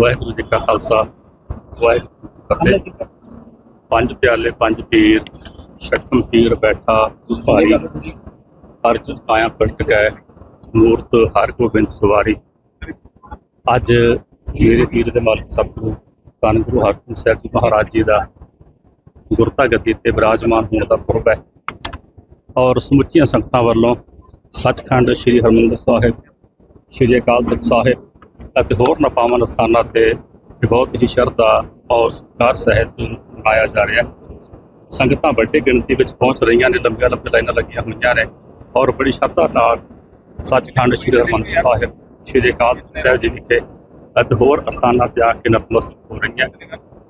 ਵਾਹਿਗੁਰੂ ਜੀ ਕਾ ਖਾਲਸਾ, ਵਾਹਿਗੁਰੂ ਜੀ ਕੀ ਫਤਿਹ। ਪੰਜ ਪਿਆਲੇ, ਪੰਜ ਪੀਰ ਛਠਮ ਪੀਰ ਬੈਠਾ ਭਾਰੀ ਅਰਜ ਕਾਇਆ ਪਲਟ ਗਏ, ਮੂਰਤ ਹਰ ਗੋਬਿੰਦ ਸਵਾਰੀ। ਅੱਜ ਮੇਰੇ ਪੀਰ ਦੇ ਮਾਲਕ ਸਤਿਗੁਰੂ ਧੰਨ ਗੁਰੂ ਹਰਗੋਬਿੰਦ ਸਾਹਿਬ ਜੀ ਮਹਾਰਾਜ ਜੀ ਦਾ ਗੁਰਤਾ ਗੱਦੀ ਤੇ ਵਿਰਾਜਮਾਨ ਹੋਣ ਦਾ ਪੁਰਬ ਹੈ। ਔਰ ਸਮੁੱਚੀਆਂ ਸੰਗਤਾਂ ਵੱਲੋਂ ਸੱਚਖੰਡ ਸ੍ਰੀ ਹਰਮੰਦਰ ਸਾਹਿਬ, ਸ੍ਰੀ ਅਕਾਲ ਤਖਤ ਸਾਹਿਬ ਅਤੇ ਹੋਰ ਨਪਾਵਨ ਸਥਾਨਾਂ ਤੇ ਬਹੁਤ ਹੀ ਸ਼ਰਧਾ ਔਰ ਸਤਿਕਾਰ ਸਹਿਤ ਮਨਾਇਆ ਜਾ ਰਿਹਾ। ਸੰਗਤਾਂ ਵੱਡੀ ਗਿਣਤੀ ਵਿੱਚ ਪਹੁੰਚ ਰਹੀਆਂ ਨੇ, ਲੰਬੀਆਂ ਲੰਬੀਆਂ ਲਾਈਨਾਂ ਲੱਗੀਆਂ ਹੋਈਆਂ ਨੇ ਔਰ ਬੜੀ ਸ਼ਰਧਾ ਨਾਲ ਸੱਚਖੰਡ ਸ੍ਰੀ ਹਰਮੰਦਰ ਸਾਹਿਬ, ਸ੍ਰੀ ਅਕਾਲ ਸਾਹਿਬ ਜੀ ਵਿਖੇ ਅਤੇ ਹੋਰ ਅਸਥਾਨਾਂ ਤੇ ਆ ਕੇ ਨਤਮਸਤਕ ਹੋ ਰਹੀਆਂ।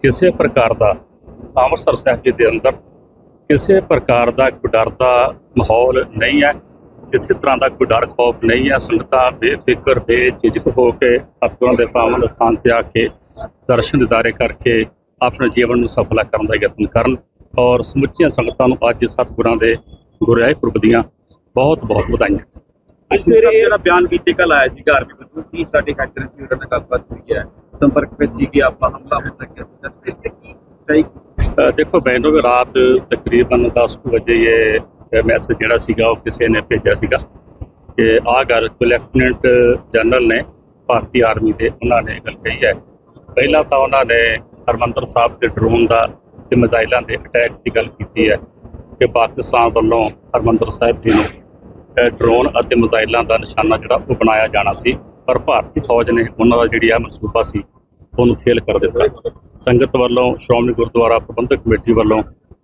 ਕਿਸੇ ਪ੍ਰਕਾਰ ਦਾ ਅੰਮ੍ਰਿਤਸਰ ਸਾਹਿਬ ਜੀ ਦੇ ਅੰਦਰ ਕਿਸੇ ਪ੍ਰਕਾਰ ਦਾ ਕੋਈ ਡਰ ਦਾ ਮਾਹੌਲ ਨਹੀਂ ਹੈ। ਕਿਸੇ ਤਰ੍ਹਾਂ ਦਾ ਕੋਈ ਡਰ ਖੌਫ ਨਹੀਂ ਹੈ ਸੰਗਤਾਂ ਬੇਫਿਕਰ ਬੇਝਿਜਕ ਹੋ ਕੇ ਸਤਿਗੁਰਾਂ ਦੇ ਪਾਵਨ ਸਥਾਨ ਤੇ ਆ ਕੇ ਦਰਸ਼ਨ ਦਿਦਾਰੇ ਕਰਕੇ ਆਪਣੇ ਜੀਵਨ ਨੂੰ ਸਫਲਾ ਕਰਨ ਦਾ ਯਤਨ ਕਰਨ ਔਰ ਸਮੁੱਚੀਆਂ ਸੰਗਤਾਂ ਨੂੰ ਅੱਜ ਸਤਿਗੁਰਾਂ ਦੇ ਗੁਰਿਆਏ ਪੁਰਬ ਦੀਆਂ ਬਹੁਤ ਬਹੁਤ ਵਧਾਈਆਂ। ਅੱਜ ਸਵੇਰੇ ਜਿਹੜਾ ਬਿਆਨ ਬੀਤੇ ਕੱਲ ਆਇਆ ਸੀ ਘਰ ਵਿੱਚ ਕੀ ਸਾਡੇ ਫੈਕਟਰੀ ਦੀ ਉਹਨਾਂ ਨਾਲ ਗੱਲਬਾਤ ਹੋਈ ਹੈ? ਸੰਪਰਕ ਵਿੱਚ ਸੀ ਕਿ ਆਪਾਂ ਹਮਲਾ ਹੋ ਸਕਿਆ ਸੀ ਇਸ ਤੇ ਕੀ ਦੇਖੋ ਵੀ ਰਾਤ ਤਕਰੀਬਨ 10 ਕੁ ਵਜੇ ਇਹ ਮੈਸੇਜ ਜਿਹੜਾ ਸੀਗਾ ਉਹ ਕਿਸੇ ਨੇ ਭੇਜਿਆ ਸੀਗਾ ਕਿ ਆਹ ਗੱਲ ਲੈਫਟੀਨੈਂਟ ਜਨਰਲ ਨੇ ਭਾਰਤੀ ਆਰਮੀ ਦੇ ਉਹਨਾਂ ਨੇ ਗੱਲ ਕਹੀ ਹੈ। ਪਹਿਲਾਂ ਤਾਂ ਉਹਨਾਂ ਨੇ ਹਰਮੰਦਰ ਸਾਹਿਬ ਦੇ ਡਰੋਨ ਦਾ ਤੇ ਮਿਜ਼ਾਈਲਾਂ ਦੇ ਅਟੈਕ ਦੀ ਗੱਲ ਕੀਤੀ ਹੈ ਕਿ ਪਾਕਿਸਤਾਨ ਵੱਲੋਂ ਹਰਮੰਦਰ ਸਾਹਿਬ ਜੀ ਨੂੰ ਡਰੋਨ ਅਤੇ ਮਿਜ਼ਾਈਲਾਂ ਦਾ ਨਿਸ਼ਾਨਾ ਜਿਹੜਾ ਉਹ ਬਣਾਇਆ ਜਾਣਾ ਸੀ, ਪਰ ਭਾਰਤੀ ਫੌਜ ਨੇ ਉਹਨਾਂ ਦਾ ਜਿਹੜੀ ਆ ਮਨਸੂਬਾ ਸੀ, ਉਹਨੂੰ ਫੇਲ ਕਰ ਦਿੱਤਾ। ਸੰਗਤ ਵੱਲੋਂ ਸ਼੍ਰੋਮਣੀ ਗੁਰਦੁਆਰਾ ਪ੍ਰਬੰਧਕ ਕਮੇਟੀ ਵੱਲੋਂ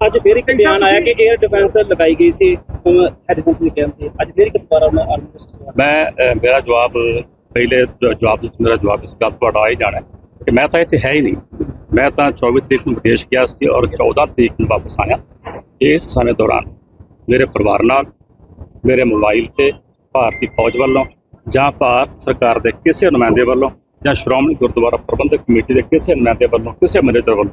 ਅੱਜ ਫਿਰ ਇੱਕ ਬਿਆਨ ਆਇਆ ਕਿ 에ਅਰ ਡਿਫੈਂਸ ਲਗਾਈ ਗਈ ਸੀ ਹੈਡ ਕੰਪਨੀ ਨੇ ਕਿਹਾ ਸੀ। ਅੱਜ ਫਿਰ ਇੱਕ ਦੁਬਾਰਾ ਉਹਨਾਂ ਆਰਮੀ ਮੈਂ ਮੇਰਾ ਜਵਾਬ ਪਹਿਲੇ ਜਵਾਬ ਵਿੱਚ ਮੇਰਾ ਜਵਾਬ ਇਸ ਗੱਲ ਤੁਹਾਡਾ ਆ ਹੀ ਜਾਣਾ ਕਿ ਮੈਂ ਤਾਂ ਇੱਥੇ ਹੈ ਹੀ ਨਹੀਂ। ਮੈਂ ਤਾਂ 24 ਤਰੀਕ ਨੂੰ ਵਿਦੇਸ਼ ਗਿਆ ਸੀ ਔਰ 14 ਤਰੀਕ ਨੂੰ ਵਾਪਸ ਆਇਆ ਇਸ ਸਮੇਂ ਦੌਰਾਨ। ਮੇਰੇ ਪਰਿਵਾਰ ਨਾਲ ਮੇਰੇ ਮੋਬਾਈਲ ਤੇ ਭਾਰਤੀ ਫੌਜ ਵੱਲੋਂ ਜਾਂ ਭਾਰਤ ਸਰਕਾਰ ਦੇ ਕਿਸੇ ਨੁਮਾਇੰਦੇ ਵੱਲੋਂ ਜਾਂ ਸ਼੍ਰੋਮਣੀ ਗੁਰਦੁਆਰਾ ਪ੍ਰਬੰਧਕ ਕਮੇਟੀ ਦੇ ਕਿਸੇ ਨੁਮਾਇੰਦੇ ਵੱਲੋਂ ਕਿਸੇ ਮੈਨੇਜਰ ਵੱਲੋਂ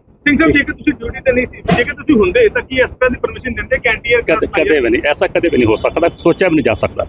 ਸਿੰਘ ਸਾਹਿਬ ਜੇਕਰ ਤੁਸੀਂ ਡਿਊਟੀ ਤੇ ਨਹੀਂ ਸੀ ਜੇਕਰ ਤੁਸੀਂ ਹੁੰਦੇ ਤਾਂ ਕੀ ਇਸ ਤਰ੍ਹਾਂ ਦੀ ਪਰਮਿਸ਼ਨ ਦਿੰਦੇ? ਕੈਂਟੀਅਰ ਕਦੇ ਕਦੇ ਵੀ ਨਹੀਂ। ਐਸਾ ਕਦੇ ਵੀ ਨਹੀਂ ਹੋ ਸਕਦਾ। ਸੋਚਿਆ ਵੀ ਨਹੀਂ ਜਾ ਸਕਦਾ।